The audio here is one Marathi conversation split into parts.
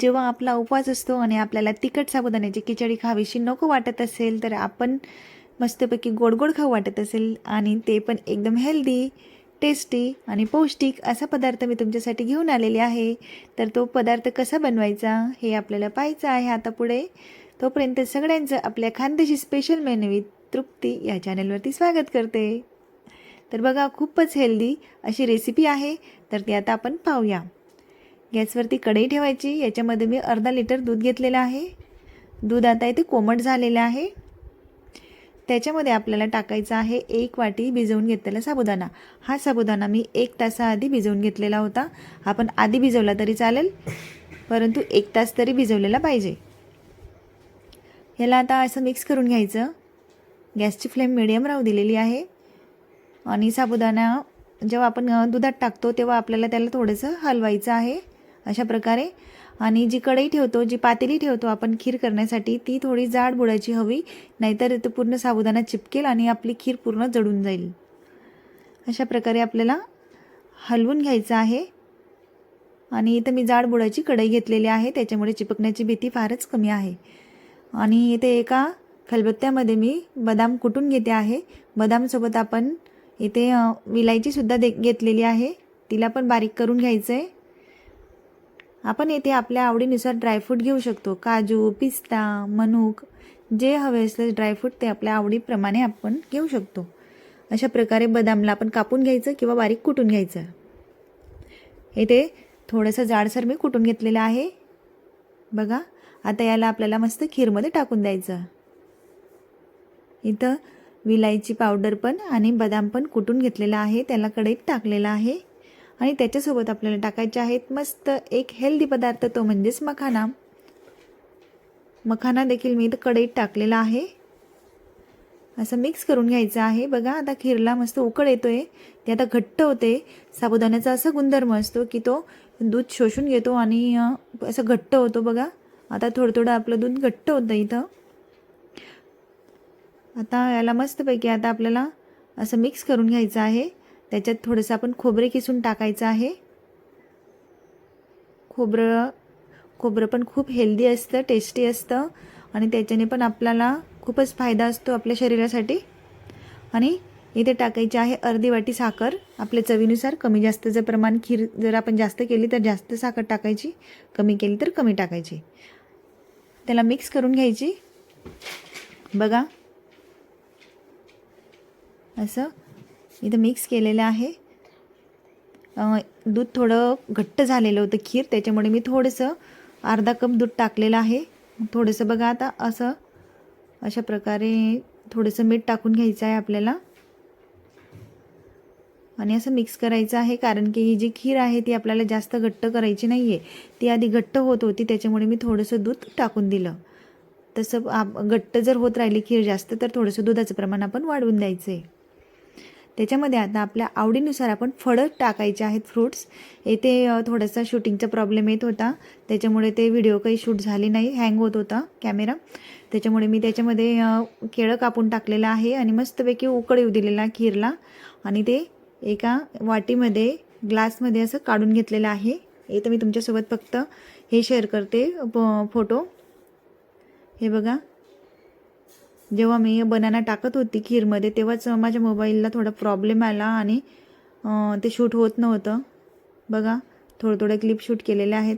जेव्हा आपला उपवास असतो आणि आपल्याला तिखट साबुदाण्याची खिचडी खावीशी नको वाटत असेल तर आपण मस्तपैकी गोड गोड खाऊ वाटत असेल आणि ते पण एकदम हेल्दी टेस्टी आणि पौष्टिक असा पदार्थ मी तुमच्यासाठी घेऊन आलेले आहे. तर तो पदार्थ कसा बनवायचा हे आपल्याला पाहायचं आहे आता पुढे. तोपर्यंत सगळ्यांचं आपल्या खानदेशी स्पेशल मेनवी तृप्ती या चॅनलवरती स्वागत करते. तर बघा खूपच हेल्दी अशी रेसिपी आहे. तर ती आता आपण पाहूया. गॅसवरती कढई ठेवायची. याच्यामध्ये मी अर्धा लिटर दूध घेतलेलं आहे. दूध आता इथे कोमट झालेलं आहे. त्याच्यामध्ये आपल्याला टाकायचं आहे एक वाटी भिजवून घेतलेला साबुदाणा. हा साबुदाणा मी एक तासाआधी भिजवून घेतलेला होता. आपण आधी भिजवला तरी चालेल परंतु एक तास तरी भिजवलेला पाहिजे. ह्याला आता असं मिक्स करून घ्यायचं. गॅसची फ्लेम मिडियम राहू दिलेली आहे. आणि साबुदाणा जेव्हा आपण दुधात टाकतो तेव्हा आपल्याला त्याला थोडंसं हलवायचं आहे. अशा प्रकारे. आणि जी कढई ठेवतो जी पातेली ठेवतो आपण खीर करण्यासाठी ती थोडी जाड बुडायची हवी नाहीतर तो पूर्ण साबुदाणा चिपकेल आणि आपली खीर पूर्ण जळून जाईल. अशा प्रकारे आपल्याला हलवून घ्यायचं आहे. आणि इथं मी जाड बुडाची कढई घेतलेली आहे त्याच्यामुळे चिपकण्याची भीती फारच कमी आहे. आणि इथे एका खलबत्त्यामध्ये मी बदाम कुटून घेते आहे. बदामसोबत आपण इथे विलायचीसुद्धा दे घेतलेली आहे. तिला पण बारीक करून घ्यायचं आहे आपण येथे आपल्या आवडीनुसार ड्रायफ्रूट घेऊ शकतो. काजू पिस्ता मनुक जे हवे असले ड्रायफ्रूट ते आपल्या आवडीप्रमाणे आपण घेऊ शकतो. अशा प्रकारे बदामला आपण कापून घ्यायचं किंवा बारीक कुटून घ्यायचं. येथे थोडंसं जाडसर मी कुटून घेतलेलं आहे. बघा आता याला आपल्याला मस्त खीरमध्ये टाकून द्यायचं. इथं विलायची पावडर पण आणि बदाम पण कुटून घेतलेला आहे. त्याला कढईत टाकलेला आहे. आणि त्याच्यासोबत आपल्याला टाकायचे आहेत मस्त एक हेल्दी पदार्थ तो म्हणजेच मखाना. मखाना देखील मी इथं कढईत टाकलेला आहे. असं मिक्स करून घ्यायचं आहे. बघा आता खीरला मस्त उकळ आहे ते आता घट्ट होते. साबुदाण्याचा असा गुणधर्म असतो की तो दूध शोषून घेतो आणि असं घट्ट होतो बघा. आता थोडं थोडं आपलं दूध घट्ट होतं इथं. आता याला मस्तपैकी आता आपल्याला असं मिक्स करून घ्यायचं आहे. त्याच्यात थोडंसं आपण खोबरे किसून टाकायचं आहे. खोबरं खोबरं पण खूप हेल्दी असतं टेस्टी असतं आणि त्याच्याने पण आपल्याला खूपच फायदा असतो आपल्या शरीरासाठी. आणि इथे टाकायची आहे अर्धी वाटी साखर. आपल्या चवीनुसार कमी जास्तचं प्रमाण खीर जर आपण जास्त केली तर जास्त साखर टाकायची कमी केली तर कमी टाकायची. त्याला मिक्स करून घ्यायची. बघा. असं इथं मिक्स केलेलं आहे. दूध थोडं घट्ट झालेलं होतं खीर त्याच्यामुळे मी थोडंसं अर्धा कप दूध टाकलेलं आहे. थोडंसं बघा आता असं अशा प्रकारे थोडंसं मीठ टाकून घ्यायचं आहे आपल्याला. आणि असं मिक्स करायचं आहे कारण की ही जी खीर आहे ती आपल्याला जास्त घट्ट करायची नाही आहे ती आधी घट्ट होत होती त्याच्यामुळे मी थोडंसं दूध टाकून दिलं. तसं आप घट्ट जर होत राहिली खीर जास्त तर थोडंसं दुधाचं प्रमाण आपण वाढवून द्यायचं आहे त्याच्यामध्ये आता आपल्या आवडीनुसार आपण फळं टाकायचे आहेत फ्रूट्स येथे थोडासा शूटिंगचा प्रॉब्लेम येत होता. त्याच्यामुळे ते व्हिडिओ काही शूट झाले नाही. हँग होत होता कॅमेरा त्याच्यामुळे मी त्याच्यामध्ये केळं कापून टाकलेलं आहे आणि मस्तपैकी उकळ येऊ दिलेला खीरला. आणि ते एका वाटीमध्ये ग्लासमध्ये असं काढून घेतलेलं आहे. इथं मी तुमच्यासोबत फक्त हे शेअर करते प- फोटो हे बघा. जेव्हा मी बनाना टाकत होती खीरमध्ये तेव्हाच माझ्या मोबाईलला थोडा प्रॉब्लेम आला आणि ते शूट होत नव्हतं. बघा थोडं थोडं क्लिप शूट केलेले आहेत.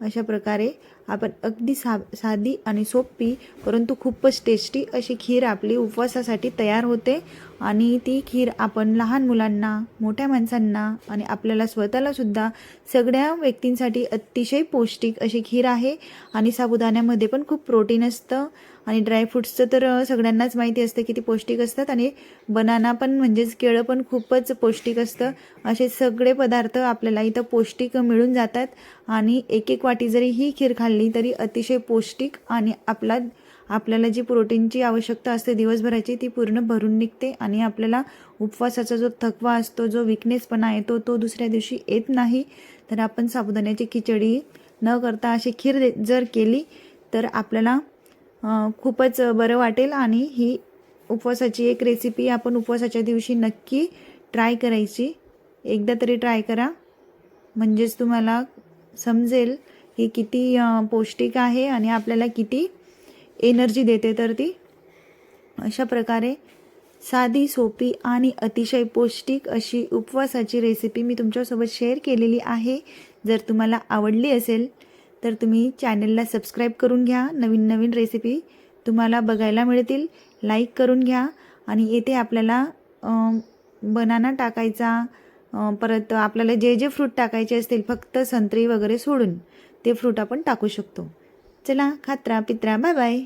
अशा प्रकारे आपण अगदी सा साधी आणि सोपी परंतु खूपच टेस्टी अशी खीर आपली उपवासासाठी तयार होते. आणि ती खीर आपण लहान मुलांना मोठ्या माणसांना आणि आपल्याला स्वतःलासुद्धा सगळ्या व्यक्तींसाठी अतिशय पौष्टिक अशी खीर आहे. आणि साबुदाण्यामध्ये पण खूप प्रोटीन असतं. आणि ड्रायफ्रुट्सचं तर सगळ्यांनाच माहिती असतं की ते पौष्टिक असतात आणि बनाना पण म्हणजेच केळं पण खूपच पौष्टिक असतं. असे सगळे पदार्थ आपल्याला इथं पौष्टिक मिळून जातात. आणि एक एक वाटी जरी ही खीर खाल्ली तरी अतिशय पौष्टिक आणि आपला आपल्याला जी प्रोटीनची आवश्यकता असते दिवसभराची ती पूर्ण भरून निघते आणि आपल्याला उपवासाचा जो थकवा असतो जो विकनेसपणा येतो तो दुसऱ्या दिवशी येत नाही. तर आपण साबुदाण्याची खिचडी न करता अशी खीर जर केली तर आपल्याला खूपच बरं वाटेल आणि ही उपवासाची एक रेसिपी आपण उपवासाच्या दिवशी नक्की ट्राय करायची. एकदा तरी ट्राय करा. म्हणजेच तुम्हाला समजेल ही किती पौष्टिक आहे आणि आपल्याला किती एनर्जी देते तर ती. अशा प्रकारे साधी सोपी आणि अतिशय पौष्टिक अशी उपवासाची रेसिपी मी तुमच्यासोबत शेअर केलेली आहे. जर तुम्हाला आवडली असेल तर तुम्ही चॅनलला सबस्क्राईब करून घ्या. नवीन नवीन रेसिपी तुम्हाला बघायला मिळतील. लाईक करून घ्या. आणि येथे आपल्याला बनाना टाकायचा परत आपल्याला जे जे फ्रूट टाकायचे असतील फक्त संत्री वगैरे सोडून ते फ्रूट आपण टाकू शकतो. चला खात्रा पित्रा बाय बाय